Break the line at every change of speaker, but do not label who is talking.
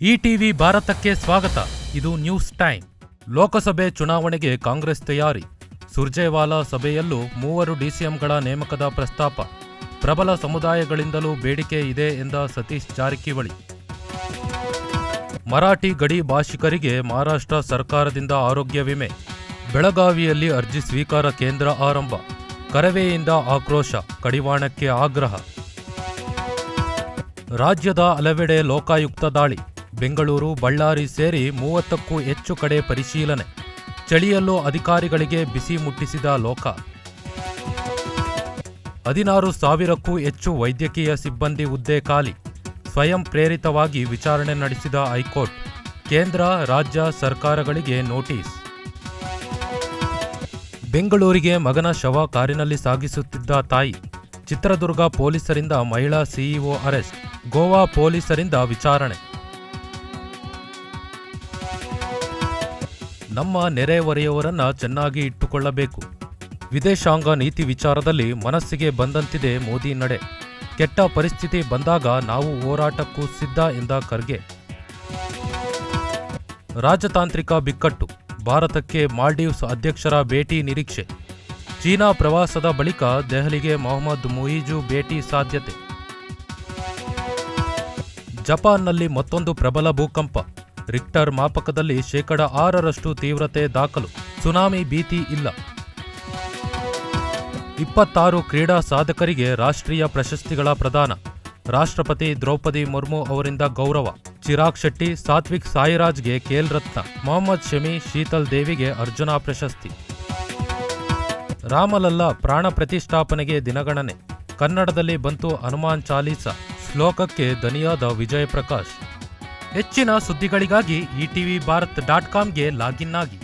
ETV ಭಾರತಕ್ಕೆ ಸ್ವಾಗತ. ಇದು ನ್ಯೂಸ್ ಟೈಮ್. ಲೋಕಸಭೆ ಚುನಾವಣೆಗೆ ಕಾಂಗ್ರೆಸ್ ತಯಾರಿ. ಸುರ್ಜೇವಾಲಾ ಸಭೆಯಲ್ಲೂ ಮೂವರು ಡಿಸಿಎಂಗಳ ನೇಮಕದ ಪ್ರಸ್ತಾಪ. ಪ್ರಬಲ ಸಮುದಾಯಗಳಿಂದಲೂ ಬೇಡಿಕೆ ಇದೆ ಎಂದ ಸತೀಶ್ ಜಾರಕಿಹೊಳಿ. ಮರಾಠಿ ಗಡಿ ಭಾಷಿಕರಿಗೆ ಮಹಾರಾಷ್ಟ್ರ ಸರ್ಕಾರದಿಂದ ಆರೋಗ್ಯ ವಿಮೆ. ಬೆಳಗಾವಿಯಲ್ಲಿ ಅರ್ಜಿ ಸ್ವೀಕಾರ ಕೇಂದ್ರ ಆರಂಭ. ಕರವೆಯಿಂದ ಆಕ್ರೋಶ, ಕಡಿವಾಣಕ್ಕೆ ಆಗ್ರಹ. ರಾಜ್ಯದ ಹಲವೆಡೆ ಲೋಕಾಯುಕ್ತ ದಾಳಿ. ಬೆಂಗಳೂರು, ಬಳ್ಳಾರಿ ಸೇರಿ ಮೂವತ್ತಕ್ಕೂ ಹೆಚ್ಚು ಕಡೆ ಪರಿಶೀಲನೆ. ಚಳಿಯಲ್ಲೂ ಅಧಿಕಾರಿಗಳಿಗೆ ಬಿಸಿ ಮುಟ್ಟಿಸಿದ ಲೋಕ. ಹದಿನಾರು ಸಾವಿರಕ್ಕೂ ಹೆಚ್ಚು ವೈದ್ಯಕೀಯ ಸಿಬ್ಬಂದಿ ಹುದ್ದೆ ಖಾಲಿ. ಸ್ವಯಂ ಪ್ರೇರಿತವಾಗಿ ವಿಚಾರಣೆ ನಡೆಸಿದ ಹೈಕೋರ್ಟ್. ಕೇಂದ್ರ, ರಾಜ್ಯ ಸರ್ಕಾರಗಳಿಗೆ ನೋಟಿಸ್. ಬೆಂಗಳೂರಿಗೆ ಮಗನ ಶವ ಕಾರಿನಲ್ಲಿ ಸಾಗಿಸುತ್ತಿದ್ದ ತಾಯಿ. ಚಿತ್ರದುರ್ಗ ಪೊಲೀಸರಿಂದ ಮಹಿಳಾ ಸಿಇಒ ಅರೆಸ್ಟ್. ಗೋವಾ ಪೊಲೀಸರಿಂದ ವಿಚಾರಣೆ. ನಮ್ಮ ನೆರೆಹೊರೆಯವರನ್ನ ಚೆನ್ನಾಗಿ ಇಟ್ಟುಕೊಳ್ಳಬೇಕು. ವಿದೇಶಾಂಗ ನೀತಿ ವಿಚಾರದಲ್ಲಿ ಮನಸ್ಸಿಗೆ ಬಂದಂತಿದೆ ಮೋದಿ ನಡೆ. ಕೆಟ್ಟ ಪರಿಸ್ಥಿತಿ ಬಂದಾಗ ನಾವು ಹೋರಾಟಕ್ಕೂ ಸಿದ್ಧ ಎಂದ ಖರ್ಗೆ. ರಾಜತಾಂತ್ರಿಕ ಬಿಕ್ಕಟ್ಟು, ಭಾರತಕ್ಕೆ ಮಾಲ್ಡೀವ್ಸ್ ಅಧ್ಯಕ್ಷರ ಭೇಟಿ ನಿರೀಕ್ಷೆ. ಚೀನಾ ಪ್ರವಾಸದ ಬಳಿಕ ದೆಹಲಿಗೆ ಮೊಹಮ್ಮದ್ ಮೊಯಿಜು ಭೇಟಿ ಸಾಧ್ಯತೆ. ಜಪಾನ್ನಲ್ಲಿ ಮತ್ತೊಂದು ಪ್ರಬಲ ಭೂಕಂಪ. ರಿಕ್ಟರ್ ಮಾಪಕದಲ್ಲಿ ಶೇಕಡ ಆರರಷ್ಟು ತೀವ್ರತೆ ದಾಖಲು. ಸುನಾಮಿ ಭೀತಿ ಇಲ್ಲ. ಇಪ್ಪತ್ತಾರು ಕ್ರೀಡಾ ಸಾಧಕರಿಗೆ ರಾಷ್ಟ್ರೀಯ ಪ್ರಶಸ್ತಿಗಳ ಪ್ರದಾನ. ರಾಷ್ಟ್ರಪತಿ ದ್ರೌಪದಿ ಮುರ್ಮು ಅವರಿಂದ ಗೌರವ. ಚಿರಾಗ್ ಶೆಟ್ಟಿ, ಸಾತ್ವಿಕ್ ಸಾಯಿರಾಜ್ಗೆ ಖೇಲ್ ರತ್ನ. ಮೊಹಮ್ಮದ್ ಶಮಿ, ಶೀತಲ್ ದೇವಿಗೆ ಅರ್ಜುನ ಪ್ರಶಸ್ತಿ. ರಾಮಲಲ್ಲ ಪ್ರಾಣ ಪ್ರತಿಷ್ಠಾಪನೆಗೆ ದಿನಗಣನೆ. ಕನ್ನಡದಲ್ಲಿ ಬಂತು ಹನುಮಾನ್ ಚಾಲೀಸ. ಶ್ಲೋಕಕ್ಕೆ ದನಿಯಾದ ವಿಜಯ್ ಪ್ರಕಾಶ್. ಹೆಚ್ಚಿನ ಸುದ್ದಿಗಳಿಗಾಗಿ ಇಟಿವಿ ಭಾರತ್ ಡಾಟ್ ಕಾಮ್ಗೆ ಲಾಗಿನ್ ಆಗಿ.